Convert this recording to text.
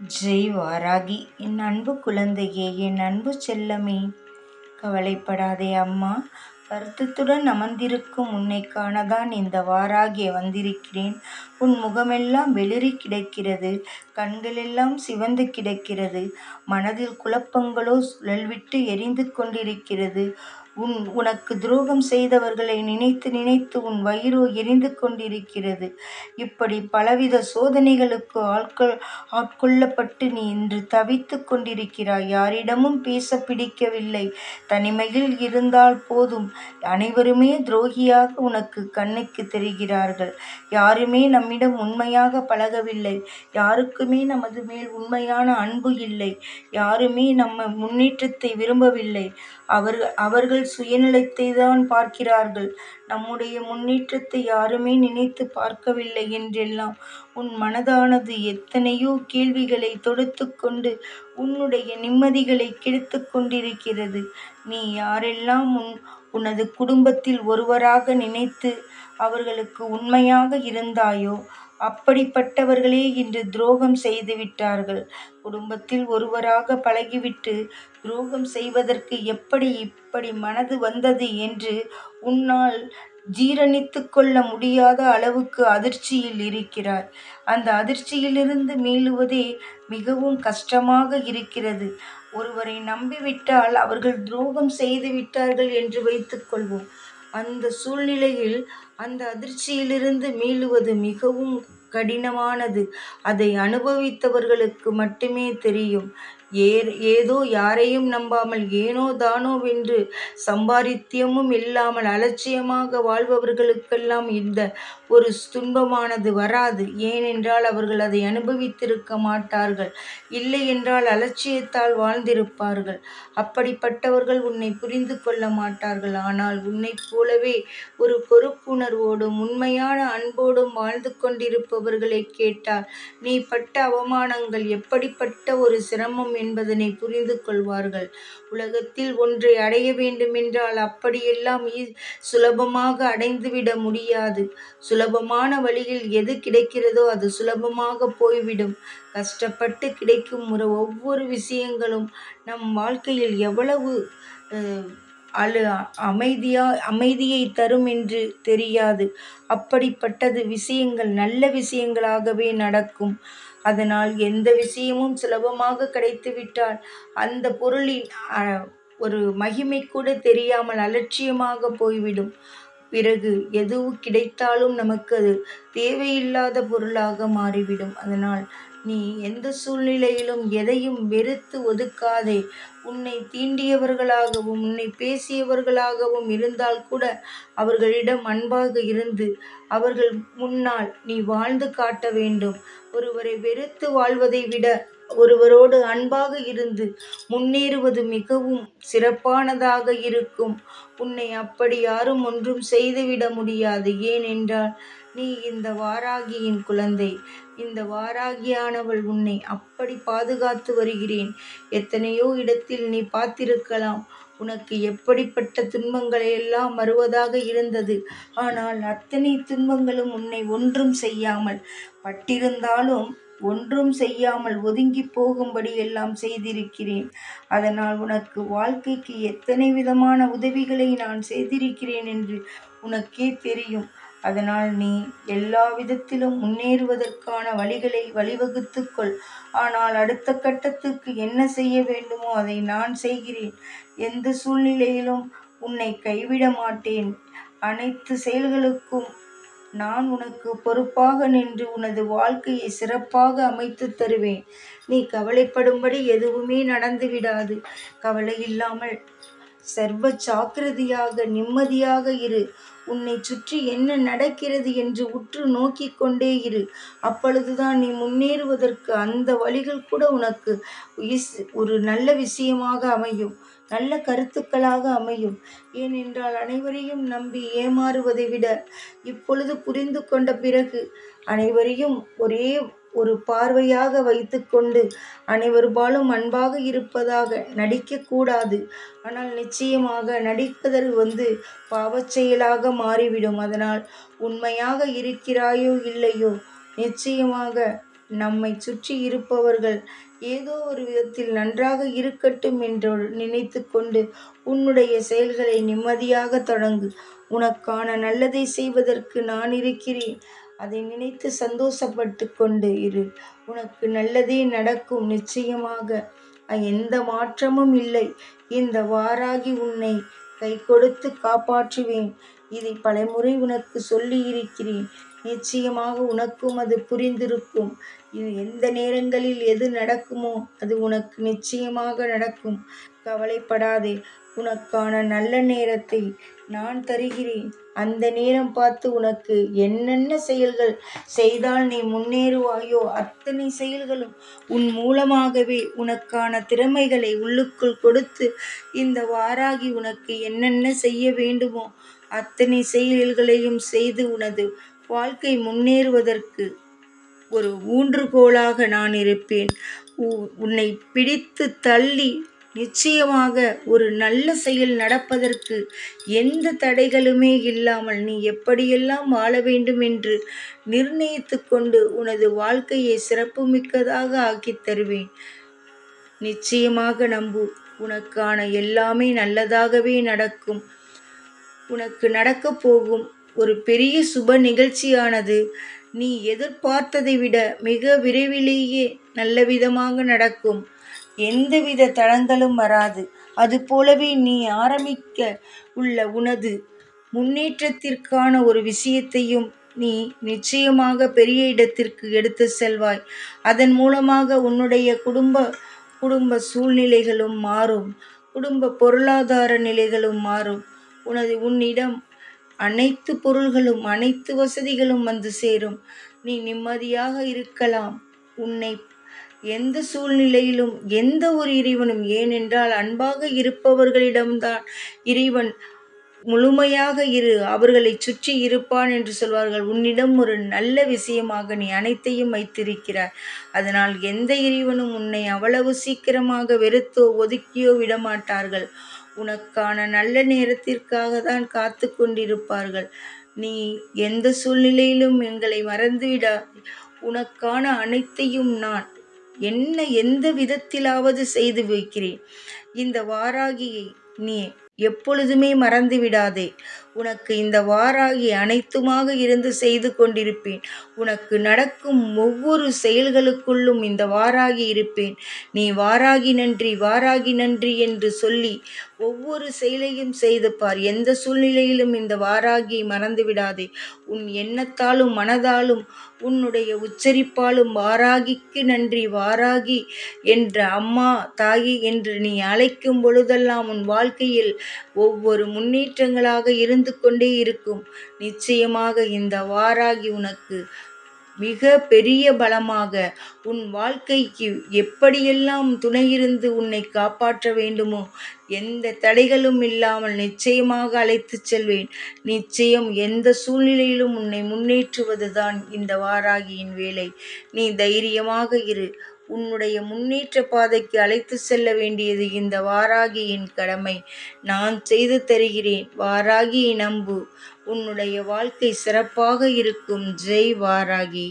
ஜெய் வாராகி என் அன்பு குழந்தையே என் அன்பு செல்லமே. கவலைப்படாதே அம்மா வருத்தத்துடன் அமர்ந்திருக்கும் உன்னை காணதான் இந்த வாராகி வந்திருக்கிறேன். உன் முகமெல்லாம் வெளிரி கிடக்கிறது கண்களெல்லாம் சிவந்து கிடக்கிறது மனதில் குழப்பங்களோ சுழல்விட்டு எரிந்து கொண்டிருக்கிறது. உன் உனக்கு துரோகம் செய்தவர்களை நினைத்து நினைத்து உன் வயிறோ எரிந்து கொண்டிருக்கிறது. இப்படி பலவித சோதனைகளுக்கு ஆட்கள் ஆட்கொள்ளப்பட்டு நீ இன்று தவித்து கொண்டிருக்கிறாய். யாரிடமும் பேச பிடிக்கவில்லை. தனிமையில் இருந்தால் போதும். அனைவருமே துரோகியாக உனக்கு கண்ணுக்கு தெரிகிறார்கள். யாருமே நம்மிடம் உண்மையாக பழகவில்லை. யாருக்குமே நமது மேல் உண்மையான அன்பு இல்லை. யாருமே நம்ம முன்னேற்றத்தை விரும்பவில்லை. அவர்கள் அவர்கள் சுயநலத்தை தான் பார்க்கிறார்கள். நம்முடைய முன்னேற்றத்தை யாருமே நினைத்து பார்க்கவில்லை என்றெல்லாம் உன் மனதானது எத்தனையோ கேள்விகளை தொடுத்து கொண்டு உன்னுடைய நிம்மதிகளை கெடுத்து கொண்டிருக்கிறது. நீ யாரெல்லாம் உன் உனது குடும்பத்தில் ஒருவராக நினைத்து அவர்களுக்கு உண்மையாக இருந்தாயோ அப்படிப்பட்டவர்களே இன்று துரோகம் செய்து விட்டார்கள். குடும்பத்தில் ஒருவராக பழகிவிட்டு துரோகம் செய்வதற்கு எப்படி இப்படி மனது வந்தது என்று உன்னால் ஜீரணித்து கொள்ள முடியாத அளவுக்கு அதிர்ச்சியில் இருக்கிறார் அந்த அதிர்ச்சியிலிருந்து மீளுவதே மிகவும் கஷ்டமாக இருக்கிறது. ஒருவரை நம்பிவிட்டால் அவர்கள் துரோகம் செய்து விட்டார்கள் என்று வைத்துக்கொள்வோம் அந்த சூழ்நிலையில் அந்த அதிர்ச்சியிலிருந்து மீளுவது மிகவும் கடினமானது. அதை அனுபவித்தவர்களுக்கு மட்டுமே தெரியும். ஏர் ஏதோ யாரையும் நம்பாமல் ஏனோ தானோ வென்று சம்பாரித்தியமும் இல்லாமல் அலட்சியமாக வாழ்பவர்களுக்கெல்லாம் இந்த ஒரு துன்பமானது வராது. ஏனென்றால் அவர்கள் அதை அனுபவித்திருக்க மாட்டார்கள். இல்லை என்றால் அலட்சியத்தால் வாழ்ந்திருப்பார்கள். அப்படிப்பட்டவர்கள் உன்னை புரிந்து கொள்ள மாட்டார்கள். ஆனால் உன்னைப் போலவே ஒரு பொறுப்புணர்வோடும் உண்மையான அன்போடும் வாழ்ந்து கொண்டிருப்பவர்களை கேட்டால் நீ பட்ட அவமானங்கள் எப்படிப்பட்ட ஒரு சிரமம் என்பதனை புரிந்து கொள்வார்கள். உலகத்தில் ஒன்றை அடைய வேண்டுமென்றால் அப்படியெல்லாம் சுலபமாக அடைந்துவிட முடியாது. சுலபமான வழியில் எது கிடைக்கிறதோ அது சுலபமாக போய்விடும். கஷ்டப்பட்டு கிடைக்கும் ஒரு ஒவ்வொரு விஷயங்களும் நம் வாழ்க்கையில் எவ்வளவு அழு அமைதியா அமைதியை தரும் என்று தெரியாது. அப்படிப்பட்டது விஷயங்கள் நல்ல விஷயங்களாகவே நடக்கும். அதனால் எந்த விஷயமும் சுலபமாக கிடைத்துவிட்டால் அந்த பொருளின் ஒரு மகிமை கூட தெரியாமல் அலட்சியமாக போய்விடும். பிறகு எதுவும் கிடைத்தாலும் நமக்கு அது தேவையில்லாத பொருளாக மாறிவிடும். அதனால் நீ எந்த சூழ்நிலையிலும் எதையும் வெறுத்து ஒதுக்காதே. உன்னை தீண்டியவர்களாகவும் உன்னை பேசியவர்களாகவும் இருந்தால் கூட அவர்களிடம் அன்பாக இருந்து அவர்கள் முன்னால் நீ வாழ்ந்து காட்ட வேண்டும். ஒருவரை வெறுத்து வாழ்வதை விட ஒருவரோடு அன்பாக இருந்து முன்னேறுவது மிகவும் சிறப்பானதாக இருக்கும். உன்னை அப்படி யாரும் ஒன்றும் செய்துவிட முடியாது. ஏனென்றால் நீ இந்த வாராகியின் குழந்தை. இந்த வாராகியானவள் உன்னை அப்படி பாதுகாத்து வருகிறேன். எத்தனையோ இடத்தில் நீ பார்த்திருக்கலாம். உனக்கு எப்படிப்பட்ட துன்பங்களை எல்லாம் வருவதாக இருந்தது. ஆனால் அத்தனை துன்பங்களும் உன்னை ஒன்றும் செய்யாமல் பட்டிருந்தாலும் ஒன்றும் செய்யாமல் ஒதுங்கி போகும்படி எல்லாம் செய்திருக்கிறேன். அதனால் உனக்கு வாழ்க்கைக்கு எத்தனை விதமான உதவிகளை நான் செய்திருக்கிறேன் என்று உனக்கே தெரியும். அதனால் நீ எல்லா விதத்திலும் முன்னேறுவதற்கான வழிகளை வழிவகுத்துக்கொள் ஆனால் அடுத்த கட்டத்துக்கு என்ன செய்ய வேண்டுமோ அதை நான் செய்கிறேன். எந்த சூழ்நிலையிலும் உன்னை கைவிட மாட்டேன். அனைத்து செயல்களுக்கும் நான் உனக்கு பொறுப்பாக நின்று உனது வாழ்க்கையை சிறப்பாக அமைத்து தருவேன். நீ கவலைப்படும்படி எதுவுமே நடந்துவிடாது. கவலை இல்லாமல் சர்வ ஜாக்கிரதையாக நிம்மதியாக இரு. உன்னை சுற்றி என்ன நடக்கிறது என்று உற்று நோக்கி கொண்டே இரு. அப்பொழுதுதான் நீ முன்னேறுவதற்கு அந்த வழிகள் கூட உனக்கு ஒரு நல்ல விஷயமாக அமையும். நல்ல கருத்துக்களாக அமையும். ஏனென்றால் அனைவரையும் நம்பி ஏமாறுவதை விட இப்பொழுது புரிந்து கொண்ட பிறகு அனைவரையும் ஒரே ஒரு பார்வையாக வைத்துக்கொண்டு அனைவருபாலும் அன்பாக இருப்பதாக நடிக்கக்கூடாது. ஆனால் நிச்சயமாக நடிப்பதில் வந்து பாவச்செயலாக மாறிவிடும். அதனால் உண்மையாக இருக்கிறாயோ இல்லையோ நிச்சயமாக நம்மை சுற்றி இருப்பவர்கள் ஏதோ ஒரு விதத்தில் நன்றாக இருக்கட்டும் என்று நினைத்து கொண்டு உன்னுடைய செயல்களை நிம்மதியாக தொடங்கு. உனக்கான நல்லதை செய்வதற்கு நான் இருக்கிறேன். அதை நினைத்து சந்தோஷப்பட்டு கொண்டு இரு. உனக்கு நல்லதே நடக்கும் நிச்சயமாக. எந்த மாற்றமும் இல்லை. இந்த வாராகி உன்னை கை கொடுத்து காப்பாற்றுவேன். இதை பலமுறை உனக்கு சொல்லி இருக்கிறேன் நிச்சயமாக உனக்கும் அது புரிந்திருக்கும். இது எந்த நேரங்களில் எது நடக்குமோ அது உனக்கு நிச்சயமாக நடக்கும். கவலைப்படாதே. உனக்கான நல்ல நேரத்தை நான் தருகிறேன். அந்த நேரம் பார்த்து உனக்கு என்னென்ன செயல்கள் செய்தால் நீ முன்னேறுவாயோ அத்தனை செயல்களும் உன் மூலமாகவே உனக்கான திறமைகளை உள்ளுக்குள் கொடுத்து இந்த வாராகி உனக்கு என்னென்ன செய்ய வேண்டுமோ அத்தனை செயல்களையும் செய்து உனது வாழ்க்கை முன்னேறுவதற்கு ஒரு ஊன்றுகோலாக நான் இருப்பேன். உன்னை பிடித்து தள்ளி நிச்சயமாக ஒரு நல்ல செயல் நடப்பதற்கு எந்த தடைகளுமே இல்லாமல் நீ எப்படியெல்லாம் வாழ வேண்டும் என்று நிர்ணயித்து கொண்டு உனது வாழ்க்கையை சிறப்புமிக்கதாக ஆக்கி தருவேன். நிச்சயமாக நம்பு உனக்கான எல்லாமே நல்லதாகவே நடக்கும். உனக்கு நடக்கப் போகும் ஒரு பெரிய சுப நிகழ்ச்சியானது. நீ எதிர்பார்த்ததை விட மிக விரைவிலேயே நல்ல விதமாக நடக்கும். எந்தவித தடங்களும் வராது. அதுபோலவே நீ ஆரம்பிக்க உள்ள உனது முன்னேற்றத்திற்கான ஒரு விஷயத்தையும் நீ நிச்சயமாக பெரிய இடத்திற்கு எடுத்து செல்வாய். அதன் மூலமாக உன்னுடைய குடும்ப குடும்ப சூழ்நிலைகளும் மாறும். குடும்ப பொருளாதார நிலைகளும் மாறும். உனது உன்னிடம் அனைத்து பொருள்களும் அனைத்து வசதிகளும் வந்து சேரும். நீ நிம்மதியாக இருக்கலாம். உன்னை எந்த சூழ்நிலையிலும் எந்த ஒரு இறைவனும் ஏனென்றால் அன்பாக இருப்பவர்களிடம்தான். இறைவன் முழுமையாக இரு அவர்களை சுற்றி இருப்பான் என்று சொல்வார்கள். உன்னிடம் ஒரு நல்ல விஷயமாக நீ அனைத்தையும் வைத்திருக்கிறாய். அதனால் எந்த இறைவனும் உன்னை அவ்வளவு சீக்கிரமாக வெறுத்தோ ஒதுக்கியோ விடமாட்டார்கள். உனக்கான நல்ல நேரத்திற்காக தான் காத்து கொண்டிருப்பார்கள். நீ எந்த சூழ்நிலையிலும் எங்களை மறந்துவிடா உனக்கான அனைத்தையும் நான் என்ன எந்த விதத்திலாவது செய்து வைக்கிறேன். இந்த வாராகியை நீ எப்பொழுதுமே மறந்து விடாதே உனக்கு இந்த வாராகி அனைத்துமாக இருந்து செய்து கொண்டிருப்பேன். உனக்கு நடக்கும் ஒவ்வொரு செயல்களுக்குள்ளும் இந்த வாராகி இருப்பேன். நீ வாராகி நன்றி வாராகி நன்றி என்று சொல்லி ஒவ்வொரு செயலையும் செய்து பார். எந்த சூழ்நிலையிலும் இந்த வாராகியை மறந்து விடாதே. உன் எண்ணத்தாலும் மனதாலும் உன்னுடைய உச்சரிப்பாலும் வாராகிக்கு நன்றி வாராகி என்ற அம்மா தாயி என்று நீ அழைக்கும் பொழுதெல்லாம் உன் வாழ்க்கையில் ஒவ்வொரு முன்னேற்றங்களாக இருந்து கொண்டே இருக்கும். நிச்சயமாக இந்த வாராகி உனக்கு மிக பெரிய பலமாக. உன் வாழ்க்கைக்கு எப்படியெல்லாம் துணையிருந்து உன்னை காப்பாற்ற வேண்டுமோ எந்த தடைகளும் இல்லாமல் நிச்சயமாக அழைத்துச் செல்வேன். நிச்சயம் எந்த சூழ்நிலையிலும் உன்னை முன்னேற்றுவதுதான் இந்த வாராகியின் வேலை. நீ தைரியமாக இரு. உன்னுடைய முன்னேற்ற பாதைக்கு அழைத்து செல்ல வேண்டியது இந்த வாராகியின் கடமை. நான் செய்து தருகிறேன். வாராகியை நம்பு. உன்னுடைய வாழ்க்கை சிறப்பாக இருக்கும். ஜெய் வாராகி.